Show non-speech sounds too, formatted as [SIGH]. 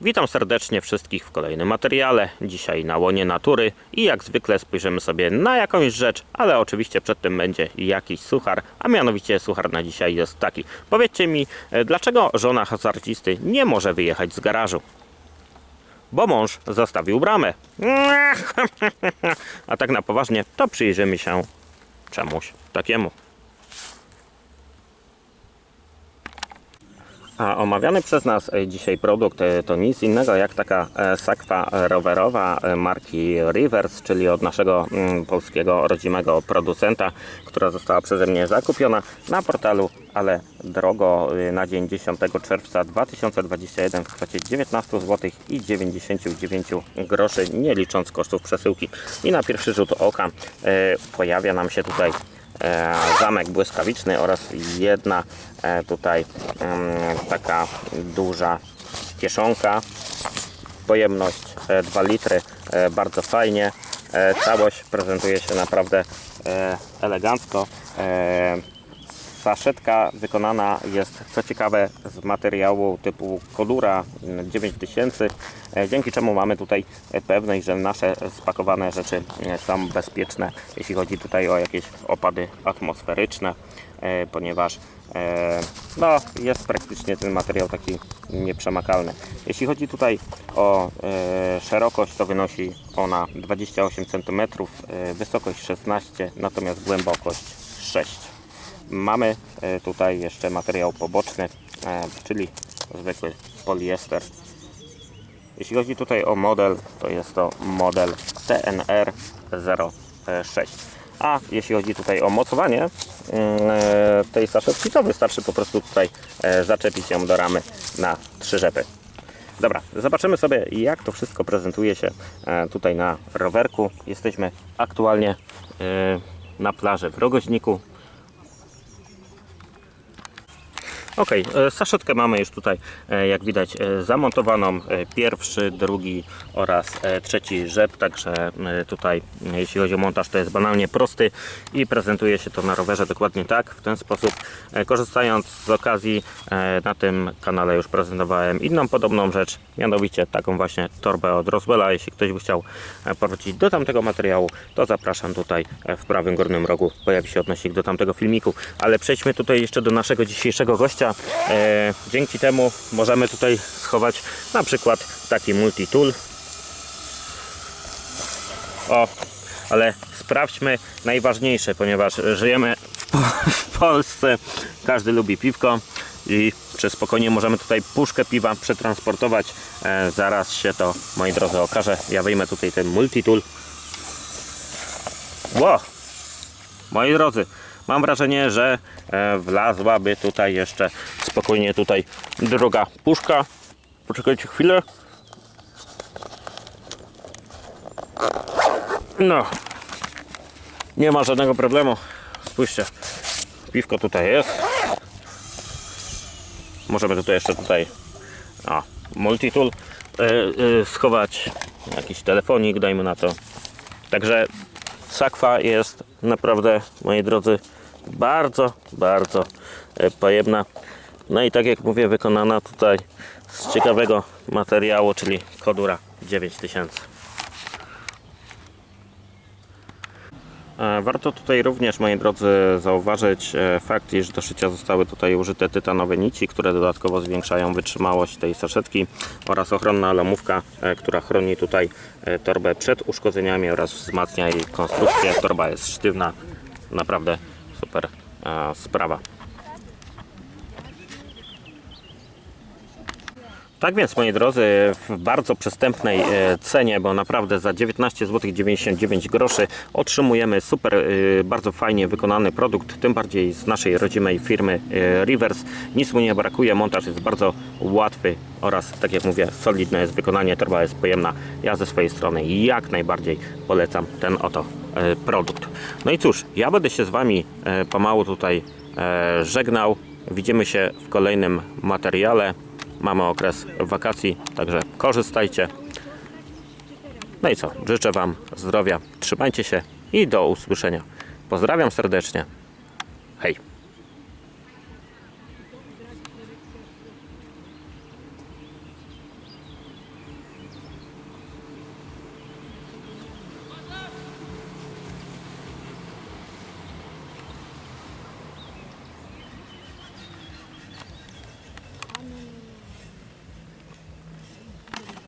Witam serdecznie wszystkich w kolejnym materiale. Dzisiaj na łonie natury i jak zwykle spojrzymy sobie na jakąś rzecz, ale oczywiście przed tym będzie jakiś suchar, a mianowicie suchar na dzisiaj jest taki. Powiedzcie mi, e, dlaczego żona hazardzisty nie może wyjechać z garażu? Bo mąż zostawił bramę. [LAUGHS] A tak na poważnie, to przyjrzymy się czemuś takiemu. A omawiany przez nas e, dzisiaj produkt e, to nic innego jak taka e, sakwa rowerowa marki Rivers, czyli od naszego mm, polskiego rodzimego producenta, która została przeze mnie zakupiona na portalu, ale drogo e, na dzień 10 czerwca 2021 w kwocie 19 zł i 99 groszy, nie licząc kosztów przesyłki. I na pierwszy rzut oka pojawia nam się tutaj zamek błyskawiczny oraz jedna e, tutaj taka duża kieszonka. Pojemność e, 2 litry e, bardzo fajnie. E, całość prezentuje się naprawdę e, elegancko. E, Saszetka wykonana jest, co ciekawe, z materiału typu Kodura 9000, e, dzięki czemu mamy tutaj pewność, że nasze spakowane rzeczy e, są bezpieczne, jeśli chodzi tutaj o jakieś opady atmosferyczne, e, ponieważ no, jest praktycznie ten materiał taki nieprzemakalny. Jeśli chodzi tutaj o szerokość, to wynosi ona 28 cm, wysokość 16, natomiast głębokość 6 Mamy e, tutaj jeszcze materiał poboczny, e, czyli zwykły poliester. Jeśli chodzi tutaj o model, to jest to model TNR 06. A jeśli chodzi tutaj o mocowanie mm, e, tej saszetki, to wystarczy po prostu tutaj zaczepić ją do ramy na trzy rzepy. Dobra, zobaczymy sobie jak to wszystko prezentuje się tutaj na rowerku. Jesteśmy aktualnie na plaży w Rogoźniku. Ok, saszetkę mamy już tutaj, e, jak widać, e, zamontowaną. E, Pierwszy, drugi oraz e, trzeci rzep, także e, tutaj, e, jeśli chodzi o montaż, to jest banalnie prosty i prezentuje się to na rowerze dokładnie tak, w ten sposób. E, Korzystając z okazji, e, na tym kanale już prezentowałem inną podobną rzecz, mianowicie taką właśnie torbę od Roswella. Jeśli ktoś by chciał e, powrócić do tamtego materiału, to zapraszam tutaj e, w prawym górnym rogu. Pojawi się odnośnik do tamtego filmiku. Ale przejdźmy tutaj jeszcze do naszego dzisiejszego gościa. E, dzięki temu możemy tutaj schować na przykład taki multi-tool. O, ale sprawdźmy najważniejsze, ponieważ żyjemy w, po w Polsce, każdy lubi piwko i czy spokojnie możemy tutaj puszkę piwa przetransportować. E, zaraz się to, moi drodzy, okaże. Ja wyjmę tutaj ten multi-tool. Ło! Moi drodzy, mam wrażenie, że e, wlazłaby tutaj jeszcze spokojnie tutaj druga puszka. Poczekajcie chwilę. No, nie ma żadnego problemu. Spójrzcie, piwko tutaj jest. Możemy tutaj jeszcze tutaj o, multitool e, e, schować jakiś telefonik, dajmy na to. Także sakwa jest naprawdę, moi drodzy, bardzo, bardzo e, pojemna. No i tak jak mówię, wykonana tutaj z ciekawego materiału, czyli Kodura 9000. E, Warto tutaj również, moi drodzy, zauważyć e, fakt, iż do szycia zostały tutaj użyte tytanowe nici, które dodatkowo zwiększają wytrzymałość tej saszetki oraz ochronna lamówka, która chroni tutaj torbę przed uszkodzeniami oraz wzmacnia jej konstrukcję. Torba jest sztywna, naprawdę super e, sprawa. Tak więc, moi drodzy, w bardzo przystępnej e, cenie, bo naprawdę za 19 zł 99 groszy otrzymujemy super, e, bardzo fajnie wykonany produkt, tym bardziej z naszej rodzimej firmy e, Rivers. Nic mu nie brakuje, montaż jest bardzo łatwy oraz, tak jak mówię, solidne jest wykonanie, torba jest pojemna. Ja ze swojej strony jak najbardziej polecam ten oto e, produkt. No i cóż, ja będę się z Wami e, pomału tutaj e, żegnał. Widzimy się w kolejnym materiale. Mamy okres wakacji, także korzystajcie. No i co? Życzę Wam zdrowia, trzymajcie się i do usłyszenia. Pozdrawiam serdecznie. Hej!